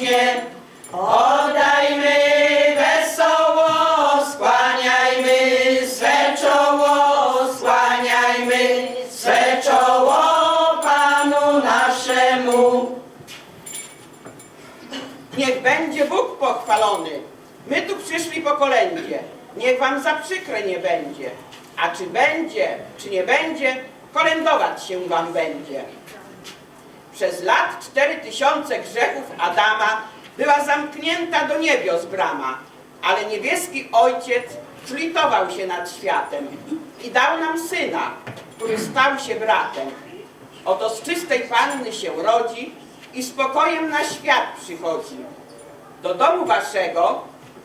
wiecznie. Oddajmy wesoło, skłaniajmy swe czoło, skłaniajmy swe czoło Panu naszemu. Niech będzie Bóg pochwalony. My tu przyszli po kolędzie. Niech wam za przykre nie będzie. A czy będzie, czy nie będzie, kolędować się wam będzie. Przez lat cztery tysiące grzechów Adama była zamknięta do niebios brama, ale niebieski Ojciec zlitował się nad światem i dał nam Syna, który stał się bratem. Oto z czystej panny się rodzi i spokojem na świat przychodzi. Do domu waszego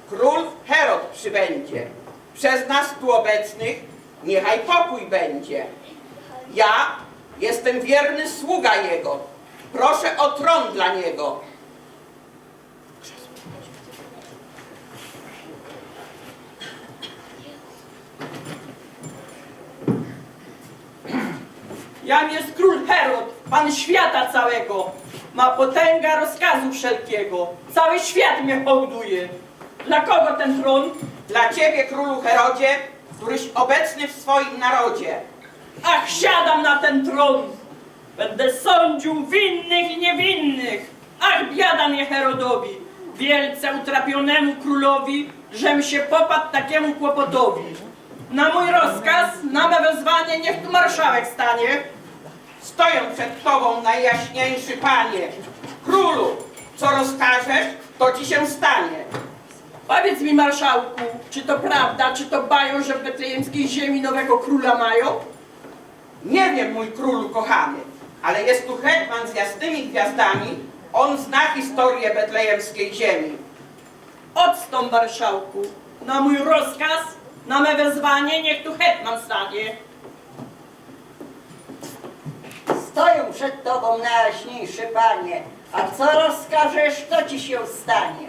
król Herod przybędzie. Przez nas tu obecnych niechaj pokój będzie. Ja jestem wierny sługa jego. Proszę o tron dla niego. Jam jest król Herod, pan świata całego. Ma potęga rozkazu wszelkiego. Cały świat mnie hołduje. Dla kogo ten tron? Dla ciebie, królu Herodzie, któryś obecny w swoim narodzie. Ach, siadam na ten tron. Będę sądził winnych i niewinnych. Ach, biada mnie Herodowi, wielce utrapionemu królowi, żem się popadł takiemu kłopotowi. Na mój rozkaz, na me wezwanie, niech tu marszałek stanie. Stoję przed tobą, najjaśniejszy panie. Królu, co rozkażesz, to ci się stanie. Powiedz mi, marszałku, czy to prawda, czy to bają, że w betlejemskiej ziemi nowego króla mają? Nie wiem, mój królu kochany, ale jest tu hetman z jasnymi gwiazdami. On zna historię betlejemskiej ziemi. Odstąp, marszałku. Na mój rozkaz, na me wezwanie, niech tu hetman stanie. Stoję przed Tobą, najjaśniejszy Panie, a co rozkażesz, to Ci się stanie.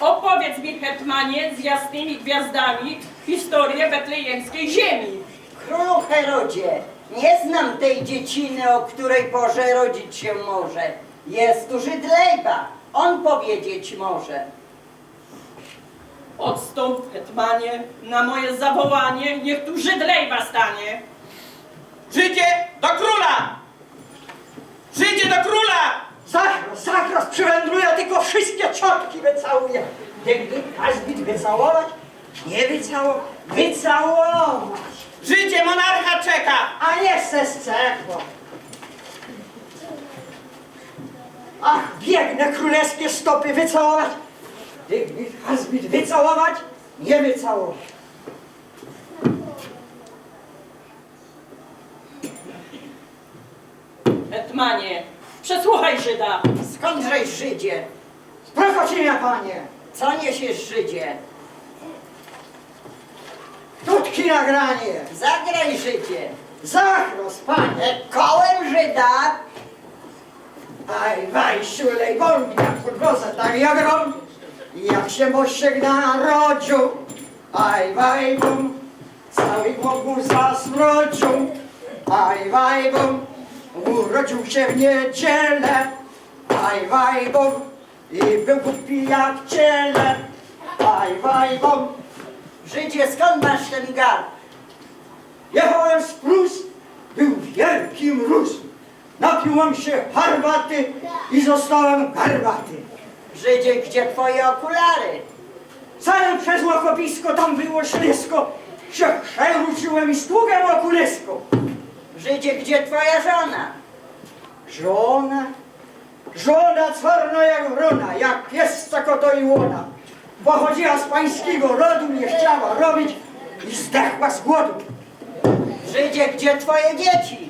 Opowiedz mi, hetmanie, z jasnymi gwiazdami historię betlejemskiej ziemi. Królu Herodzie, nie znam tej dzieciny, o której porze rodzić się może. Jest tu Żydlejba, on powiedzieć może. Odstąp, hetmanie, na moje zawołanie, niech tu Żydlejba stanie. Żydzie do króla! Żydzie do króla! Zachros, zachros przywędruje, tylko wszystkie ciotki wycałuje. Gdy Kazbit wycałować? Nie wycałować, wycałować. Żydzie monarcha czeka! A nie se scekło. Ach, biegnę królewskie stopy wycałować. Gdy Kazbit wycałować? nie wycałować. Hetmanie, przesłuchaj Żyda. Skądżeś Żydzie? Prokocimia, panie, Co niesiesz Żydzie? Tutki nagranie, Zagraj Żydzie. zachros, panie. Kołem Żyda. Aj, waj, siulej, jak podwoza, tak jak grom. Jak się Mosiek narodził, aj, waj, bum, cały Bogu zasmrodził. Aj, waj, bum, urodził się w niedzielę, aj, waj, bum, i był głupi jak ciele. Aj, waj, bum, Żydzie, skąd masz ten garb? Jechałem z Prus, był wielki mróz. Napiłem się herbaty i zostałem garbaty. Żydzie, gdzie twoje okulary? Całe przez łokowisko tam było ślisko, się przewróciłem i stługłem okulisko. Żydzie, gdzie twoja żona? Żona, żona czarna jak wrona, jak piesca koto i łona. Pochodziła z pańskiego rodu, nie chciała robić i zdechła z głodu. Żydzie, gdzie twoje dzieci?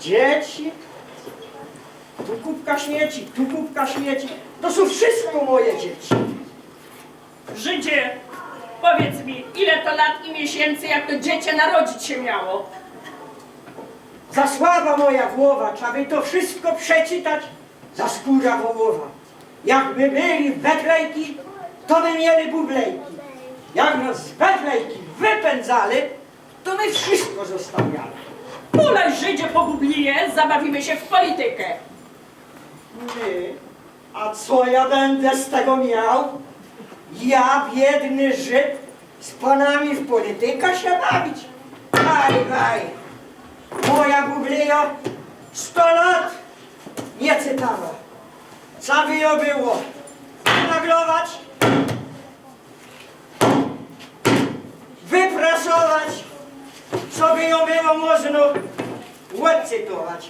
Dzieci? Tu kubka śmieci, tu kubka śmieci. To są wszystko moje dzieci. Żydzie, powiedz mi, ile to lat i miesięcy, jak to dziecię narodzić się miało? Za słaba moja głowa, trzeba by to wszystko przeczytać za skóra wołowa. Jakby byli w Betlejki, to by mieli bublejki. Jak nas z Betlejki wypędzali, to my wszystko zostawiali. Ulej Żydzie po Biblię, zabawimy się w politykę. My, a co ja będę z tego miał? Ja, biedny Żyd, z panami w politykę się bawić? Aj, aj, moja Biblia sto lat nie cytała. Co by ją było? Naglować, co by ją było można odcytować.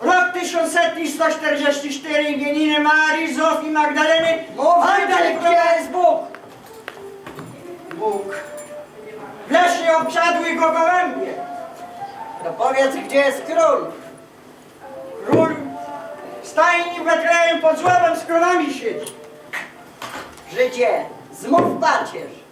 Rok 1144 imieniny Marii, Zofii, Magdaleny. Dalej, gdzie jest Bóg? Bóg. W lesie obsiadły go gołębie. To powiedz, gdzie jest król? Król w stajni Betlejem pod złomem z krowami siedzi. Żydzie, zmów pacierz.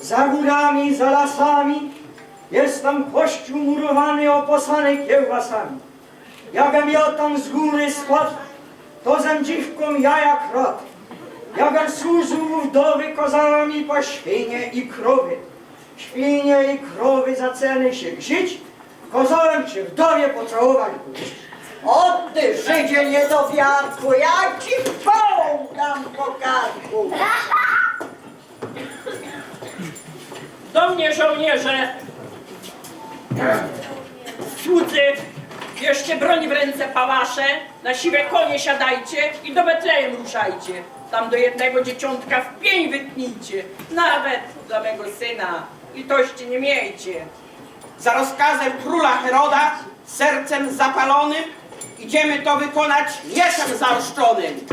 Za górami, za lasami jest tam kościół murowany, oposany kiełbasami. Jagam ja tam z góry skład, to zem dziwką ja jak rod. Jagam służył wdowy kozałami po świnie i krowy. Świnie i krowy za ceny się gzić, kozałem cię wdowie pocałować pójść. O ty Żydzie niedowiarku, ja ci połkam po karku. Do mnie żołnierze, słudzy, bierzcie broń w ręce pałasze, na siwe konie siadajcie i do Betlejem ruszajcie. Tam do jednego dzieciątka w pień wytnijcie, nawet dla mego syna. Litości nie miejcie. Za rozkazem króla Heroda, sercem zapalonym, idziemy to wykonać mieczem zaoszczonym.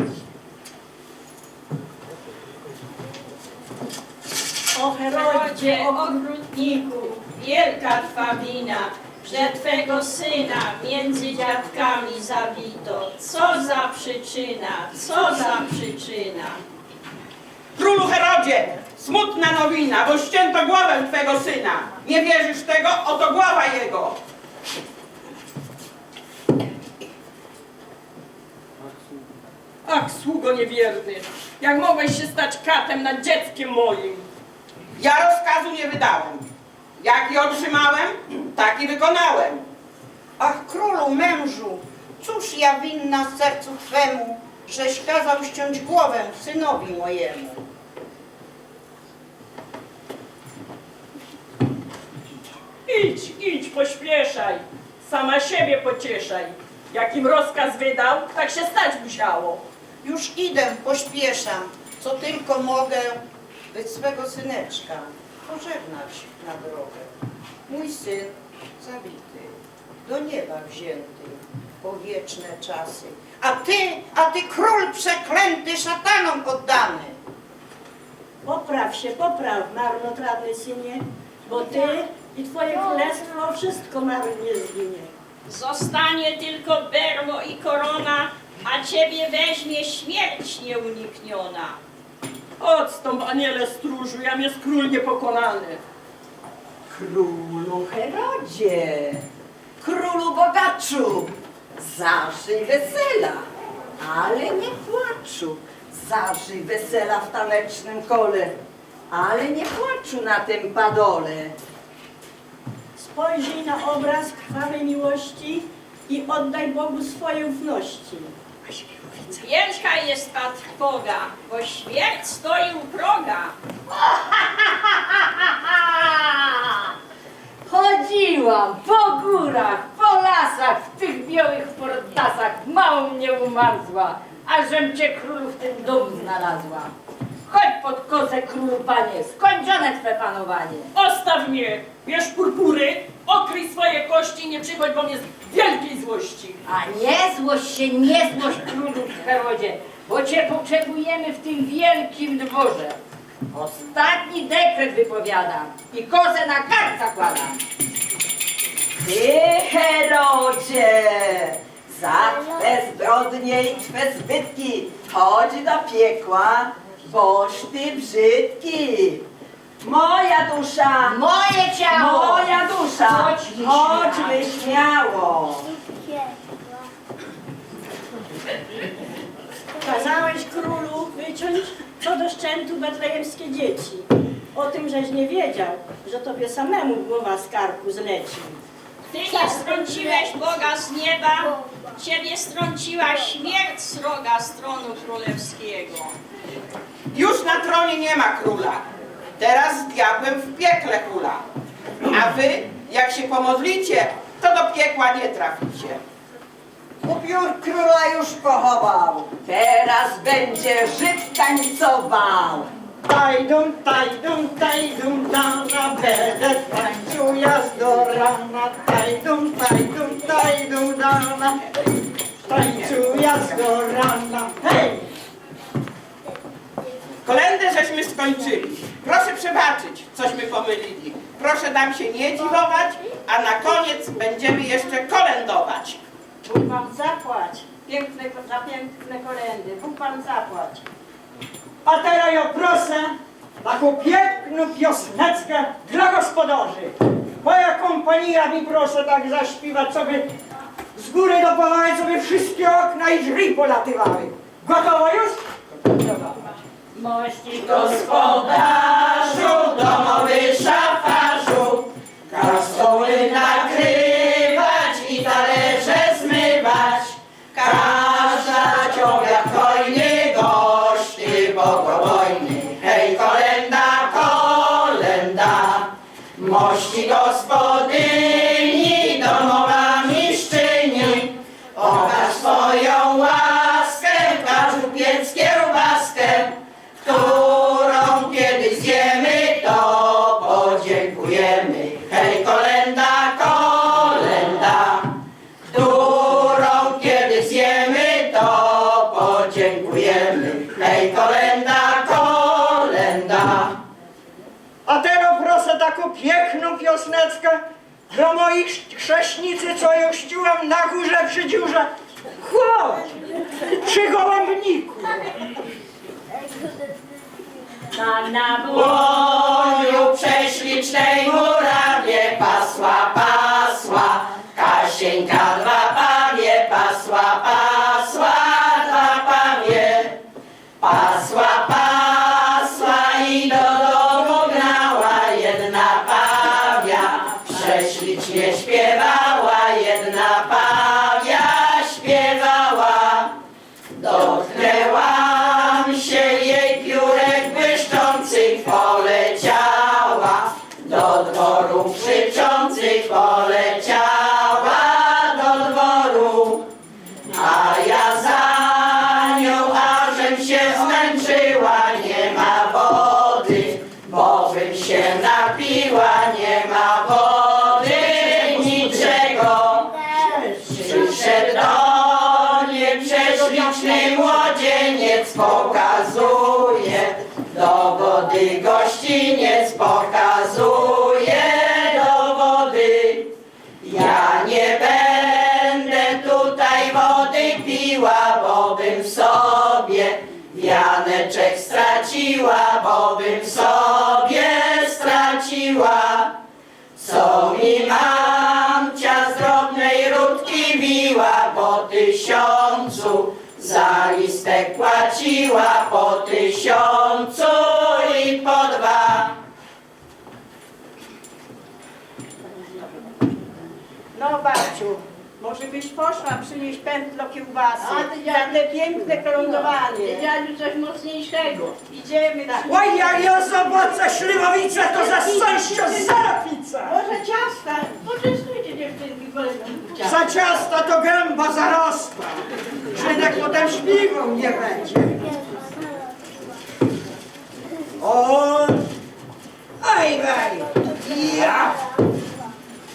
O Herodzie, okrutniku, wielka twa wina, że twego syna między dziadkami zabito. Co za przyczyna, co za przyczyna. Królu Herodzie, smutna nowina, bo ścięto głowę twego syna. Nie wierzysz tego? Oto głowa jego. Ach, sługo niewierny, jak mogłeś się stać katem nad dzieckiem moim? Ja rozkazu nie wydałem. Jaki otrzymałem, taki wykonałem. Ach, królu mężu, cóż ja winna sercu twemu, żeś kazał ściąć głowę synowi mojemu. Idź, idź, pośpieszaj, sama siebie pocieszaj. Jakim rozkaz wydał, tak się stać musiało. Już idę, pośpieszam, co tylko mogę, by swego syneczka pożegnać na drogę. Mój syn zabity, do nieba wzięty, po wieczne czasy. A ty, a ty król przeklęty, szatanom oddany. Popraw się, popraw, marnotrawny synie, bo ty i twoje królestwo wszystko marnie zginie. Zostanie tylko berło i korona, a ciebie weźmie śmierć nieunikniona. Odstąp, aniele stróżu, jam jest król niepokonany. Królu Herodzie, królu bogaczu, zażyj wesela, ale nie płaczu. Zażyj wesela w tanecznym kole, ale nie płaczu na tym padole. Spojrzyj na obraz krwawej miłości i oddaj Bogu swoje ufności. Wielka jest ta trwoga, bo śmierć stoi u proga. Chodziłam po górach, po lasach, w tych białych portasach, mało mnie umarzła, a żem cię królu w tym domu znalazła. Chodź pod kozę królu panie, skończone twe panowanie. Ostaw mnie, bierz purpury, okryj swoje kości, nie przychodź, bo mnie z wielkiej złości. A nie złość się, nie złość królu w Herodzie, bo cię potrzebujemy w tym wielkim dworze. Ostatni dekret wypowiadam i kozę na kark zakładam. Ty, Herodzie, za twe zbrodnie i twe zbytki chodź do piekła, boż ty brzydki. Moja dusza, Moje ciało! moja dusza, Chodźmy chodźmy śmiało. Kazałeś królu wyciąć co do szczętu betlejemskie dzieci. O tym żeś nie wiedział, że tobie samemu głowa z karku zleci. Ty nie strąciłeś Boga z nieba, ciebie strąciła śmierć sroga z tronu królewskiego. Już na tronie nie ma króla. Teraz z diabłem w piekle króla. A wy, jak się pomodlicie, to do piekła nie traficie. Upiór króla już pochował, teraz będzie Żyd tańcował. Tajdum, tajdum, tajdum, dana, będę tańczył jazd do rana. Tajdum, tajdum, tajdum, dana, tańczył jazd do rana. Hej! Kolendę żeśmy skończyli. Proszę przebaczyć, cośmy pomylili. Proszę nam się nie dziwować, a na koniec będziemy jeszcze kolędować. Bóg wam zapłać. Piękne, za piękne kolendy. Bóg wam zapłać. A teraz ja proszę taką piękną piosneczkę dla gospodarzy. Moja kompania mi proszę tak zaśpiewać, co by z góry dopowały, by wszystkie okna i drzwi polatywały. Gotowo już? Mości Gospodarzu, domowy szafarzu, kastoły nakrywać i talerze zmywać. Każda ciąga hojny gości bogobojny. Hej, kolenda, kolenda, mości gospodyni, taką piękną piosneczkę dla moich chrześnicy, co ją ściłam na górze przy dziurze. Chodź! Przy gołębniku. na naboje. Łoniu prześlicznej murawie pasła, pasła, Kasieńka the straciła, bo bym sobie straciła. Co mi mamcia z drobnej rutki biła, po tysiącu za listek płaciła, po tysiącu i po dwa. No babciu, może byś poszła przynieść pętlo kiełbasy A ty za te piękne kolądowanie. Dziadziu coś mocniejszego. Idziemy tak. Oj, jak ja zobaczę śliwowicę, to za szczęście zarapica. Może ciasta. Poczęstujcie dziewczynki kolegom ciasta. Za ciasta to gęba zarasta. Żydek potem śmigą nie będzie. O, aj, aj, ja.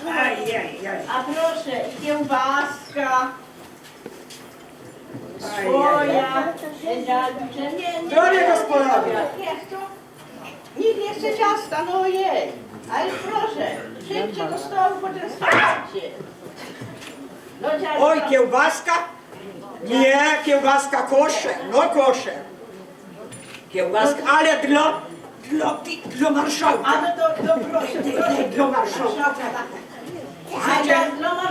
Aj, aj, aj. A proszę, i kiełbaska swoja. Nie, nie. Drogie gospodarze. To. Nikt nie chce ciasta, no ojej. Ale proszę, przyjdźcie do stołu, poczęstujcie. No Oj, kiełbaska? Nie, kiełbaska kosze, no kosze. Kiełbaska, ale dla, dla, dla marszałka. A no to, to proszę, proszę. Dla marszałka. Przyjdzie,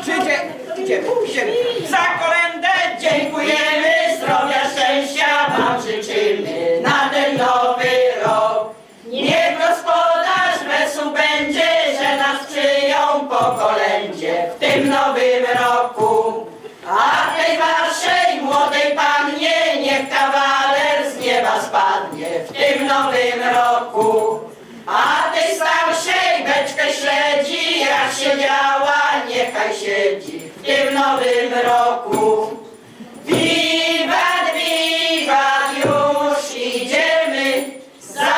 przyjdzie, idziemy, idziemy. Za kolędę dziękujemy, zdrowia, szczęścia wam życzymy na ten nowy rok. Niech gospodarz wesół będzie, że nas przyjął po kolędzie w tym nowym roku. A tej waszej młodej pannie niech kawaler z nieba spadnie w tym nowym roku. Śledzi, jak siedziała, niechaj siedzi w tym nowym roku. Wiwat, wiwat, już idziemy, za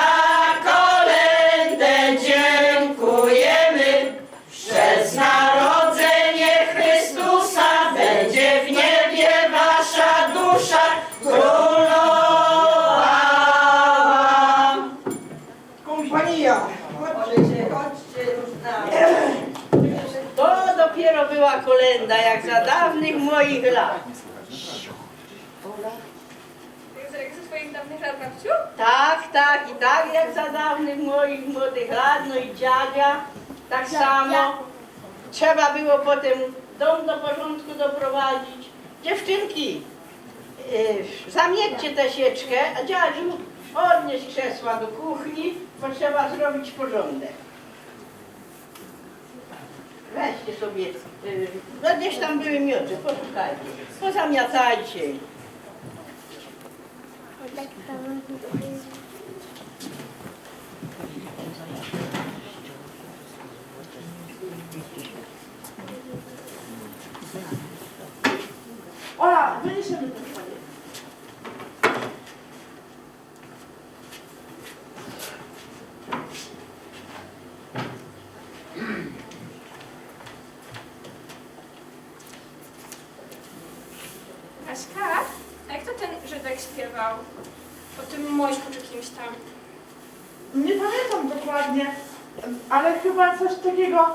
kolędę dziękujemy. Przez narodzenie Chrystusa będzie w niebie wasza dusza królowała. Kompania. To dopiero była kolenda, jak za dawnych moich lat. Jak ze swoich dawnych lat, babciu? Tak, tak i tak jak za dawnych moich młodych lat, no i dziadzia, tak samo. Trzeba było potem dom do porządku doprowadzić. Dziewczynki, yy, tę sieczkę, a dziadziu odnieść krzesła do kuchni, bo trzeba zrobić porządek. Weźcie sobie, yy, no gdzieś tam były miocze, poszukajcie, pozamiatajcie. Ola, wyniesiemy to dokładnie, ale chyba coś takiego,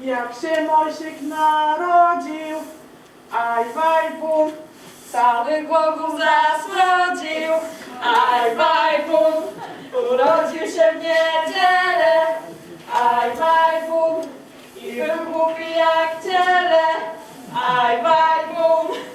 jak się Mojsiek narodził, aj baj bum, cały Bogu zasrodził, aj baj bum, urodził się w niedzielę, aj baj bum, i był głupi jak ciele, aj baj bum.